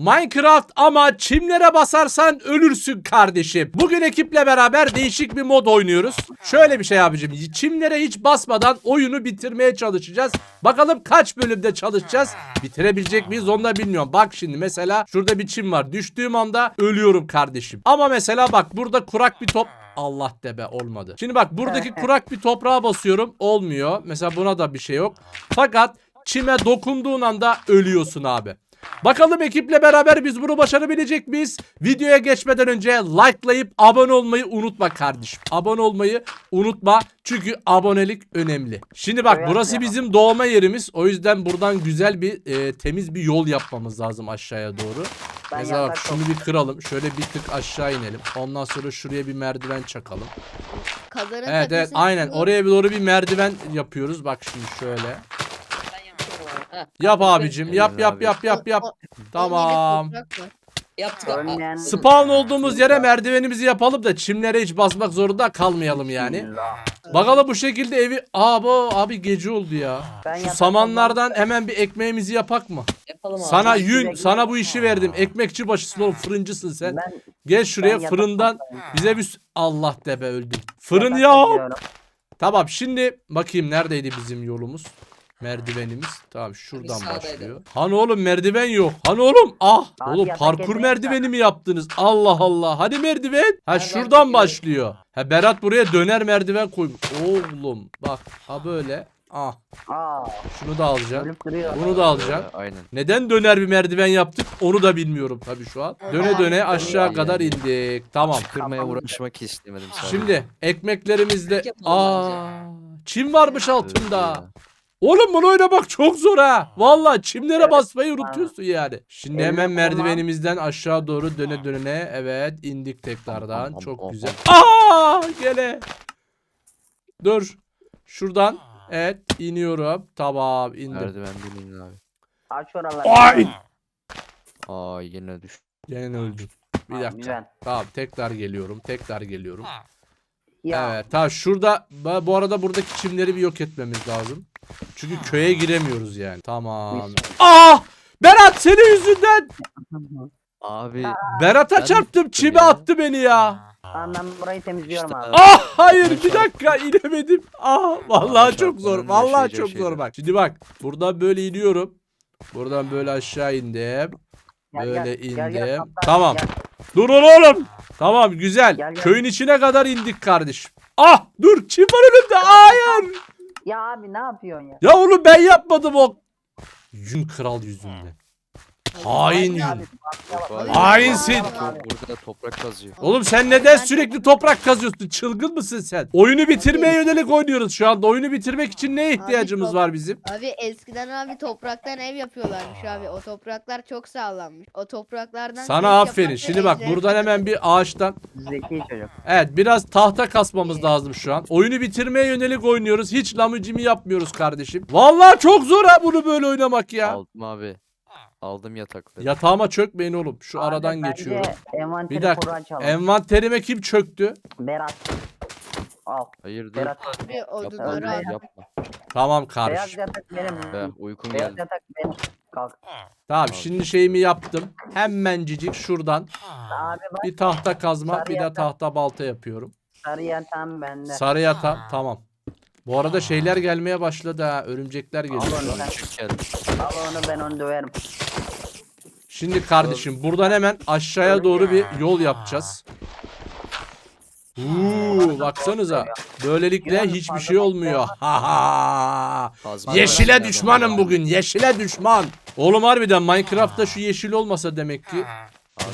Minecraft ama çimlere basarsan ölürsün kardeşim. Bugün ekiple beraber değişik bir mod oynuyoruz. Şöyle bir şey abicim. Çimlere hiç basmadan oyunu bitirmeye çalışacağız. Bakalım kaç bölümde çalışacağız. Bitirebilecek miyiz onu da bilmiyorum. Bak şimdi mesela şurada bir çim var. Düştüğüm anda ölüyorum kardeşim. Ama mesela bak burada kurak bir top Allah debe olmadı. Şimdi bak buradaki kurak bir toprağa basıyorum. Olmuyor. Mesela buna da bir şey yok. Fakat çime dokunduğun anda ölüyorsun abi. Bakalım ekiple beraber biz bunu başarabilecek miyiz? Videoya geçmeden önce likelayıp abone olmayı unutma kardeşim. Abone olmayı unutma. Çünkü abonelik önemli. Şimdi bak Evet burası ya. bizim doğma yerimiz. O yüzden buradan güzel bir e, temiz bir yol yapmamız lazım aşağıya doğru. Ben Mesela bak şunu bir kıralım. Şöyle bir tık aşağı inelim. Ondan sonra şuraya bir merdiven çakalım. Kazanın Evet evet aynen. Oraya doğru bir merdiven yapıyoruz. Bak şimdi şöyle. Yap abicim. Yap yap abi. yap yap yap. Tamam. Yaptık. Spawn olduğumuz yere merdivenimizi yapalım da çimlere hiç basmak zorunda kalmayalım yani. Bakalım bu şekilde evi... Aa bu abi gece oldu ya. Şu samanlardan hemen bir ekmeğimizi yapak mı? Yapalım abi. Sana yün, sana bu işi verdim. Ekmekçi başısın oğlum fırıncısın sen. Ben, Gel şuraya ben fırından bize bir... s- Allah debe öldüm. Fırın ya. Tamam şimdi bakayım neredeydi bizim yolumuz? Merdivenimiz. Tamam şuradan sağdaydı. başlıyor. Hani oğlum merdiven yok. Hani oğlum ah. Abi oğlum parkur etmeyin merdiveni mi yaptınız? Allah Allah. Hadi merdiven. Ha Ben şuradan bakayım. başlıyor. Ha Berat buraya döner merdiven koymuş. Oğlum bak ha böyle. Ah Aa, şunu da alacağım. ölüp duruyor. Bunu da alacağım. Ee, Aynen. Neden döner bir merdiven yaptık onu da bilmiyorum tabii şu an. Döne döne aşağı kadar indik. Tamam. Kırmaya uğraşmak istemedim sadece. Şimdi ekmeklerimizle aa çim varmış altında. Oğlum bunu oynamak çok zor ha. Vallahi çimlere basmayı unutuyorsun yani. Şimdi hemen merdivenimizden aşağı doğru döne döne evet indik tekrardan. Çok güzel. Aa gele. Dur. Şuradan evet iniyorum. Tamam indim. Merdiven binin abi. Aç oraları. Ay! Aa yine düş. Gene öldüm. Bir dakika. Tamam tekrar geliyorum. Tekrar geliyorum. Ya, Evet. Tamam şurada bu arada buradaki çimleri bir yok etmemiz lazım. Çünkü köye giremiyoruz yani. Tamam. Ah! Berat senin yüzünden Abi Berat'a çarptım çime attı beni ya. Tamam, ben burayı temizliyorum İşte- abi. Ah hayır bir dakika inemedim. Ah vallahi Aa, çok zor. Vallahi çok zor bak. Şimdi bak buradan böyle iniyorum. Buradan böyle aşağı indim. Gel, Böyle gel, gel, gel, indim. Tamam. gel. Durun oğlum. Tamam güzel. Gel, gel. Köyün içine kadar indik kardeşim. Ah dur çim var önümde. Hayır. Ya abi ne yapıyorsun ya? Ya oğlum ben yapmadım o. Yün kral yüzünden. Hain Hainsin. Burada toprak kazıyor. Oğlum sen neden sürekli toprak kazıyorsun? Çılgın mısın sen? Oyunu bitirmeye yönelik oynuyoruz şu anda. Oyunu bitirmek için neye ihtiyacımız var bizim? Abi eskiden abi topraktan ev yapıyorlarmış abi. O topraklar çok sağlammış. O topraklardan Sana kürek aferin. Şimdi bak evleri buradan hemen bir ağaçtan. Zeki çocuk. Evet biraz tahta kasmamız lazım şu an. Oyunu bitirmeye yönelik oynuyoruz. Hiç lamucimi yapmıyoruz kardeşim. Vallahi çok zor ha bunu böyle oynamak ya. Aldım abi. Aldım yatakları. Yatağıma çökmeyin oğlum. Şu Abi, aradan bence geçiyorum. envanteri Bir dakika. açalım. Envanterime kim çöktü? Berat. Al. Hayır dur. Berat. Abi Yapma, odunları al. yapma. Tamam Beyaz kardeşim. yatak benim. Be, uykum Beyaz geldi. yatak benim. Kalk. Tamam şimdi şeyimi yaptım. Hemencicik şuradan Abi bak bir tahta kazma Sarı bir de tahta balta yapıyorum. sarı yatağım bende. Sarı yatağım tamam. Bu arada şeyler gelmeye başladı ha. Örümcekler geliyor. Allah'ım. Küçük geldi. Al onu ben onu döverim. Şimdi kardeşim buradan hemen aşağıya doğru bir yol yapacağız. Uuu baksanıza. Böylelikle hiçbir şey olmuyor. Ha ha. Yeşile düşmanım bugün. Yeşile düşman. Oğlum harbiden Minecraft'ta şu yeşil olmasa demek ki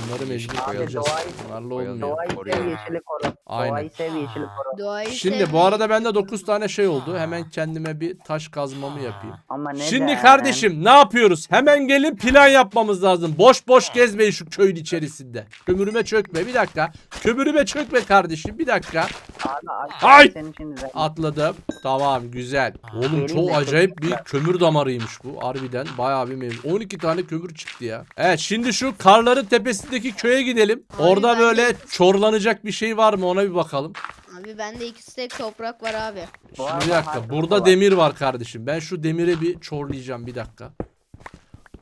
bunları mecbur Abi, koyacağız. doğayı- Bunlarla olmuyor. Doğayı koruyor. sev yeşili koru. Aynen. Doğayı sev yeşili koru. Doğayı Şimdi bu arada bende 9 tane şey oldu. Hemen kendime bir taş kazmamı yapayım. Ama neden? Şimdi kardeşim ne yapıyoruz? Hemen gelin plan yapmamız lazım. Boş boş gezmeyin şu köyün içerisinde. Kömürüme çökme bir dakika. Kömürüme çökme kardeşim bir dakika. Abi aç. Ay! Senin için güzel. Atladım. Tamam güzel. Oğlum çok acayip bir kömür damarıymış bu. Harbiden bayağı bir mevzu. 12 tane kömür çıktı ya. Evet şimdi şu karların tepesindeki köye gidelim. Abi Orada ben de- böyle çorlanacak bir şey var mı ona bir bakalım. Abi bende iki stek toprak var abi. Bu Şimdi arada bir dakika. Burada var. demir var kardeşim. Ben şu demiri bir çorlayacağım bir dakika.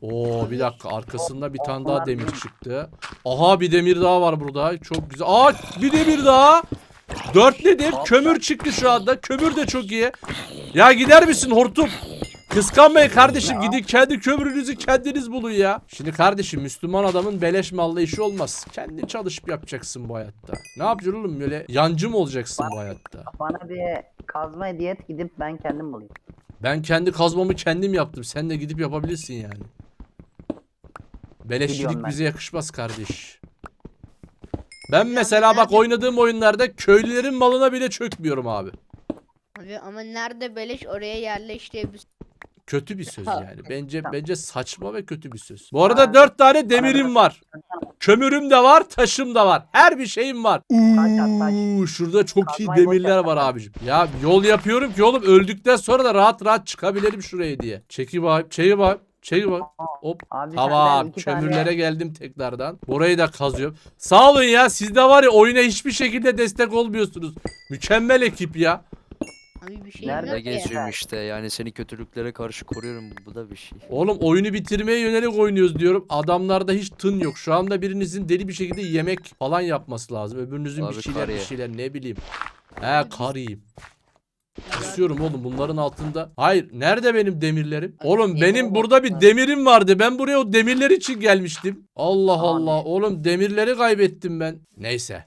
Oo bir dakika arkasında bir tane daha demir çıktı. Aha bir demir daha var burada. Çok güzel. Aa bir demir daha. Dörtledim. Kömür çıktı şu anda. Kömür de çok iyi. Ya gider misin hortum? Kıskanmayın kardeşim. Gidin kendi kömürünüzü kendiniz bulun ya. Şimdi kardeşim Müslüman adamın beleş malla işi olmaz. Kendin çalışıp yapacaksın bu hayatta. Ne yapacaksın oğlum böyle yancı mı olacaksın bu hayatta? Bana bir kazma hediye et gidip ben kendim bulayım. Ben kendi kazmamı kendim yaptım. Sen de gidip yapabilirsin yani. Beleşçilik Biliyorum ben. bize yakışmaz kardeş. Ben mesela bak oynadığım oyunlarda köylülerin malına bile çökmüyorum abi. Abi ama nerede beleş oraya yerleş diye bir Kötü bir söz yani. Bence bence saçma ve kötü bir söz. Bu arada dört tane demirim var. Kömürüm de var, taşım da var. Her bir şeyim var. Uuu şurada çok iyi demirler var abicim. Ya yol yapıyorum ki oğlum öldükten sonra da rahat rahat çıkabilirim şuraya diye. Çeki bak, çeki bak, çeki bak. Hop. Abi Tamam tane- kömürlere geldim tekrardan. Burayı da kazıyorum. Sağ olun ya siz de var ya oyuna hiçbir şekilde destek olmuyorsunuz. Mükemmel ekip ya. Abi bir şey Nerede yok ki. geziyorum işte yani seni kötülüklere karşı koruyorum bu, bu da bir şey. Oğlum oyunu bitirmeye yönelik oynuyoruz diyorum. Adamlarda hiç tın yok. Şu anda birinizin deli bir şekilde yemek falan yapması lazım. Öbürünüzün bir Abi şeyler bir kar ye. şeyler ne bileyim. He kar yiyeyim. Kusuyorum oğlum bunların altında. Hayır nerede benim demirlerim? Oğlum benim burada bir demirim vardı. Ben buraya o demirler için gelmiştim. Allah Allah. Oğlum demirleri kaybettim ben. Neyse.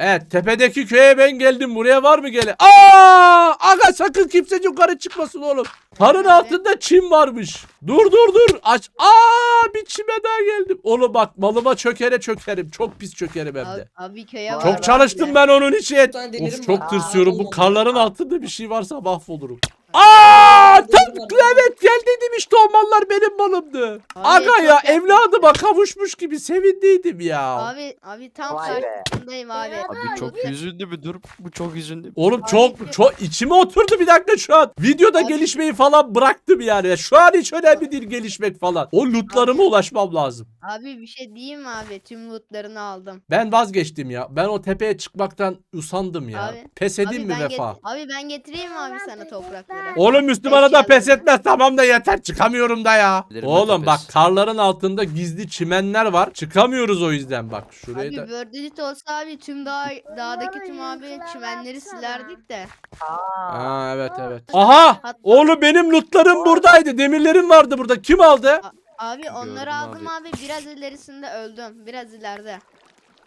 Evet tepedeki köye ben geldim. Buraya var mı gele? Aa! Aga sakın kimse yukarı çıkmasın oğlum. Tarın altında çim varmış. Dur dur dur. Aç. Aa bir çime daha geldim. Oğlum bak malıma çökere çökerim. Çok pis çökerim hem Abi, de. abi köye Çok var. Çok çalıştım ben onun için. Of çok tırsıyorum. Bu karların altında bir şey varsa mahvolurum. Aa, tıpkı evet gel dedim işte o mallar benim malımdı. Abi, Aga ya çok- evladıma kavuşmuş gibi sevindiydim ya. Abi abi tam Vay be. karşısındayım abi. Abi çok hüzünlü bir dur. Bu çok hüzünlü. Oğlum çok çok içime oturdu bir dakika şu an. Videoda Abi- gelişmeyi falan bıraktım yani. Şu an hiç önemli değil gelişmek falan. O lootlarıma ulaşmam lazım. Abi bir şey diyeyim mi abi? Tüm lootlarını aldım. Ben vazgeçtim ya. Ben o tepeye çıkmaktan usandım ya. Abi- Pes edeyim mi abi ben vefa? abi ben getireyim mi abi sana toprakları? Oğlum Müslümana da pes etmez tamam da yeter çıkamıyorum da ya. Bilirim Oğlum bak pes. karların altında gizli çimenler var. Çıkamıyoruz o yüzden bak. Şurayı Abi da. Wordedit olsa abi tüm dağ, dağdaki tüm abi çimenleri silerdik de. Aa, Aa evet evet. Aha! Hatta- Oğlum benim lootlarım buradaydı. Demirlerim vardı burada. Kim aldı? Abi onları Gördüm aldım abi. Biraz ilerisinde öldüm. Biraz ileride.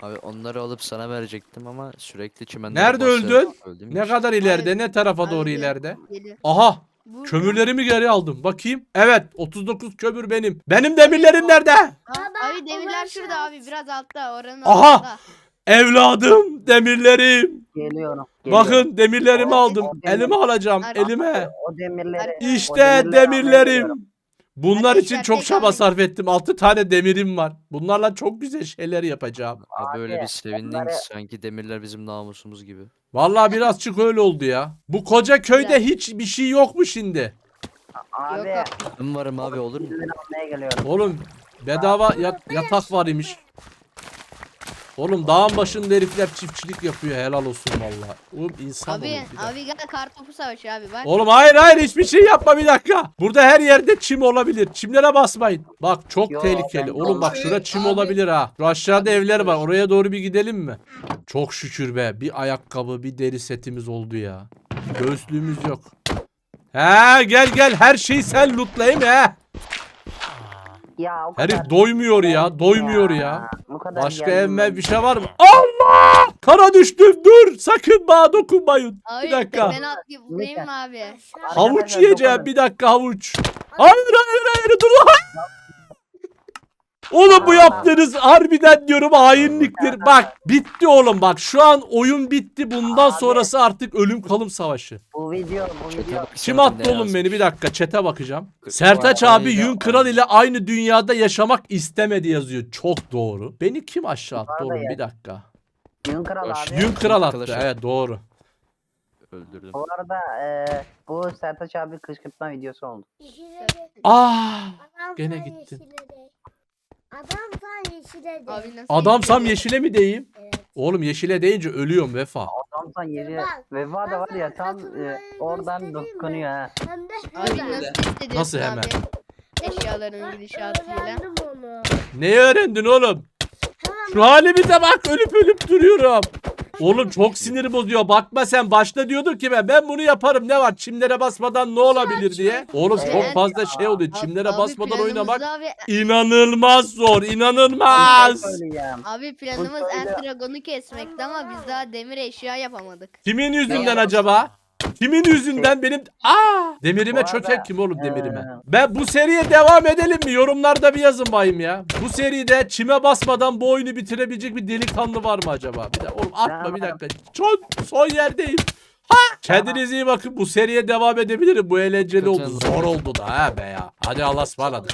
Abi onları alıp sana verecektim ama sürekli çimenlere Nerede öldün? öldüm Ne kadar ileride? Ne tarafa doğru ileride? Geliyor. Aha! Burada- Kömürlerimi geri aldım. Bakayım. Evet, 39 kömür benim. Benim demirlerim nerede? Abi demirler şurada abi. Biraz altta. Oranın Aha! altında. Evladım, demirlerim. geliyorum. geliyorum. Bakın demirlerimi O- aldım. o demir- Elime alacağım. Elime. O demirleri. o İşte demirleri almaya geliyorum. demirlerim. Bunlar Arkadaşlar, için çok tek çaba sarf ettim. 6 tane demirim var. Bunlarla çok güzel şeyler yapacağım. Abi öyle bir sevindin onları- ki sanki demirler bizim namusumuz gibi. Vallahi birazcık öyle oldu ya. Bu koca köyde hiç bir şey yok mu şimdi? Abi. Yok Ben varım abi olur mu? demirleri almaya geliyorum. Oğlum bedava yat- yatak var imiş. Oğlum dağın başında herifler çiftçilik yapıyor helal olsun vallahi. Oğlum insan Abi olur abi gel kartopu savaşı abi bak. Oğlum hayır hayır hiçbir şey yapma bir dakika. Burada her yerde çim olabilir. Çimlere basmayın. Bak çok Yo, tehlikeli. Oğlum bak Abi, şurada çim abi. olabilir ha. Şu aşağıda evler var. Oraya doğru bir gidelim mi? Çok şükür be. Bir ayakkabı, bir deri setimiz oldu ya. Göğüslüğümüz yok. He gel gel her şeyi sen lootlayayım he. Ya o Herif kadar doymuyor ya. Doymuyor ya. Bu kadar Başka geldim ben. bir şey var mı? Allah! Kara düştüm dur. Sakın bana dokunmayın. Abi bir dakika. Ben atlayıp vurayım mı abi? Havuç Arkadaşlar, yiyeceğim dokunun. bir dakika havuç. Hayır hayır hayır dur. Oğlum bu yaptığınız harbiden diyorum hainliktir. Bak bitti oğlum bak şu an oyun bitti. Bundan Abi. sonrası artık ölüm kalım savaşı. Bu video bu Çete video. bak, Kim attı oğlum yazmış? beni bir dakika çete bakacağım. Sertaç abi Yün Kral ile aynı dünyada yaşamak istemedi yazıyor. Çok doğru. Beni kim aşağı attı oğlum ya. bir dakika. Yün Kral abi. Yün Kral attı evet doğru. Öldürdüm. Bu arada e, bu Sertaç abi kışkırtma videosu oldu. Ah gene gittin. Adam sen yeşile de. Abi nasıl Adamsam gidiyor? yeşile mi deyim? Evet. Oğlum yeşile deyince ölüyorum vefa. Adamsan yeri Veva da var ya tam e, oradan dokunuyor ha. Hem de Abi hemen. nasıl hissediyorsun Nasıl abi? hemen? Eşek eşyaların gidişatıyla. Öğrendim onu. Ne öğrendin oğlum? Hemen Şu halimize bak ölüp ölüp duruyorum. Oğlum çok sinir bozuyor. Bakma sen başta diyordun ki ben ben bunu yaparım ne var çimlere basmadan ne olabilir diye. Oğlum çok fazla şey oluyor. Çimlere basmadan oynamak Abi, inanılmaz zor. inanılmaz. söyleyeceğim. abi planımız söyle. Endragon'u kesmekti ama biz daha demir eşya yapamadık. Kimin yüzünden acaba? Kimin yüzünden benim... Aa! Demirime çöken kim oğlum demirime? Ben bu seriye devam edelim mi? Yorumlarda bir yazın bayım ya. Bu seride çime basmadan bu oyunu bitirebilecek bir delikanlı var mı acaba? Bir de oğlum atma bir dakika. Son, son yerdeyim. Ha! Kendinize iyi bakın. Bu seriye devam edebilirim. Bu eğlenceli oldu. Zor oldu da ha be ya. Hadi Allah'a ısmarladık.